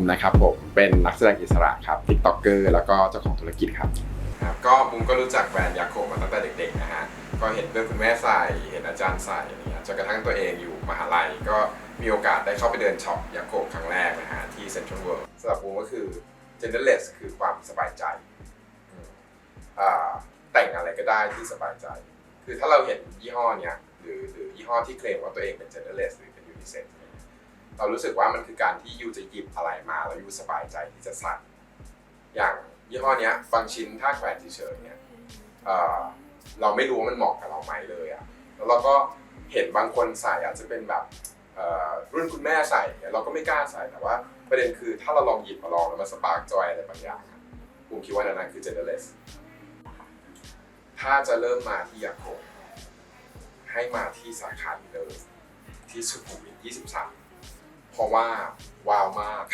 มนะครับผมเป็นนักแสดงอิสระครับติ๊กต็อกเกอร์แล้วก็เจ้าของธุรกิจครับครับก็บูมก็รู้จักแบรนด์ยาโคมาตั้งแต่เด็กๆนะฮะก็เห็นเพื่อนคุณแม่ใส่เห็นอาจารย์ใส่อะไรเงี้ยจนกระทั่งตัวเองอยู่มหาลัยก็มีโอกาสได้เข้าไปเดินช็อปยาโคครั้งแรกนะฮะที่เซ็นทรัลเวิลด์สำหรับบูมก็คือ genderless คือความสบายใจแต่งอะไรก็ได้ที่สบายใจ คือถ้าเราเห็นยี่ห้อเนี้ยหรือหรือยี่ห้อที่เคลมว่าตัวเองเป็น genderless หรือเป็น unisex เนี่ยเรารู้สึกว่ามันคือการที่ยูจะหยิบอะไร มาแล้วยูสบายใจที่จะใส่อย่างยี่ห้อเนี้ยบางชิ้นถ้าแขวนเฉยๆเนี่ยเอ่อเราไม่รู้ว่ามันเหมาะกับเราไหมเลยอะแล้วเราก็เห็นบางคนใส่อาจจะเป็นแบบเอ่อรุ่นคุณแม่ใส่เนี่ยเราก็ไม่กล้าใส่แต่ว่า ประเด็นคือถ้าเราลองหยิบมาลองแล้วมันสปาร์กจอยอะไรบางอย่างอะผมคิดว่านั่นนะคือ genderless ถ้าจะเริ่มมาที่ยาโคให้มาที่สาขานี้เลยที่สุขุมวิท23เพ ราะว่าว้าวมาก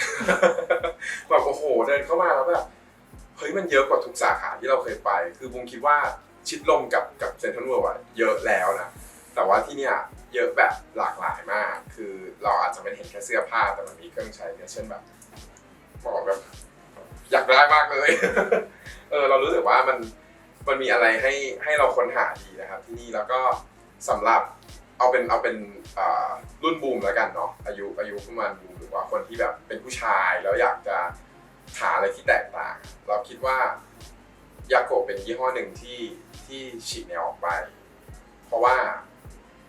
แบบโอ้โหเดินเข้ามาแล้วแบบเฮ้ยมันเยอะกว่าทุกสาขาที่เราเคยไป คือบุมคิดว่าชิดลมกับกับเซ็นทรัลเวิลด์อะเยอะแล้วนะแต่ว่าที่เนี่ยเยอะแบบหลากหลายมาก คือเราอาจจะไม่เห็นแค่เสื้อผ้าแต่มันมีเครื่องใช้เนี่ยเช่นแบบบอกแบบอยากได้มากเลย เออเรารู้สึกว่ามันมันมีอะไรให้ให้เราค้นหาดีนะครับ ที่นี่แล้วก็สำหรับ เอาเป็นเอาเป็นอ่ารุ่นบูมแล้วกันเนาะอายุอายุประมาณบูมหรือว่าคนที่แบบเป็นผู้ชายแล้วอยากจะหาอะไรที่แตกต่าง เราคิดว่ายาโกะเป็นยี่ห้อหนึ่งที่ที่ฉีกแนวออกไป เพราะว่า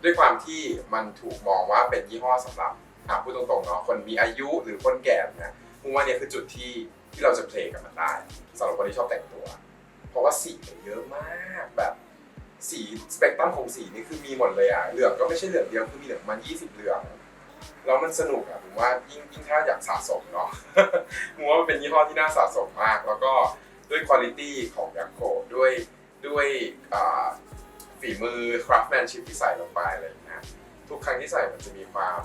ด้วยความที่มันถูกมองว่าเป็นยี่ห้อสำหรับอะพูดตรงๆเนาะคนมีอายุหรือคนแก่เนี่ยผมว่าเนี่ยคือจุดที่ที่เราจะเพลงกับมันได้สำหรับคนที่ชอบแต่งตัว เพราะว่าสีมันเยอะมากแบบ สีสเปกตรัมของสีนี่คือมีหมดเลยอะ เหลืองก็ไม่ใช่เหลืองเดียวคือมีเหลืองประมัน20 เหลืองแล้วมันสนุกอะผมว่ายิ่งยิ่งถ้าอยากสะสมเนาะผมว่ามันเป็นยี่ห้อที่น่าสะสมมาก แล้วก็ด้วยคุณภาพของยาโกด้วยด้วยฝีมือ craftsmanship ที่ใส่ลงไปอะไรอย่างเงี้ยทุกครั้งที่ใส่มันจะมีความ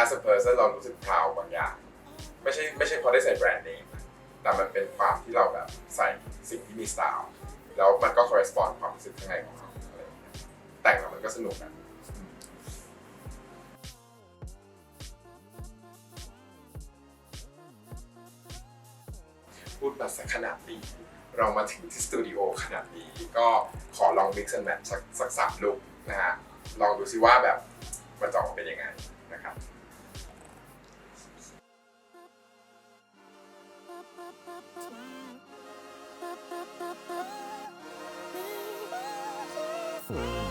as a person เรารู้สึก proud บางอย่าง ไม่ใช่ไม่ใช่เพราะได้ใส่แบรนด์เนมนะแต่มันเป็นความที่เราแบบใส่สิ่งที่มีสไตล์ แล้วมันก็ correspond ความรู้สึกข้างในของเราอะไรอย่างเงี้ยแต่งแล้วมันก็สนุกอะอืมพูดมาสักขนาดนี้เรามาถึงที่สตูดิโอขนาดนี้ก็ขอลอง mix and match สักสักสามลุกนะฮะ ลองดูซิว่าแบบมันจะออกมาเป็นยังไง Ooh.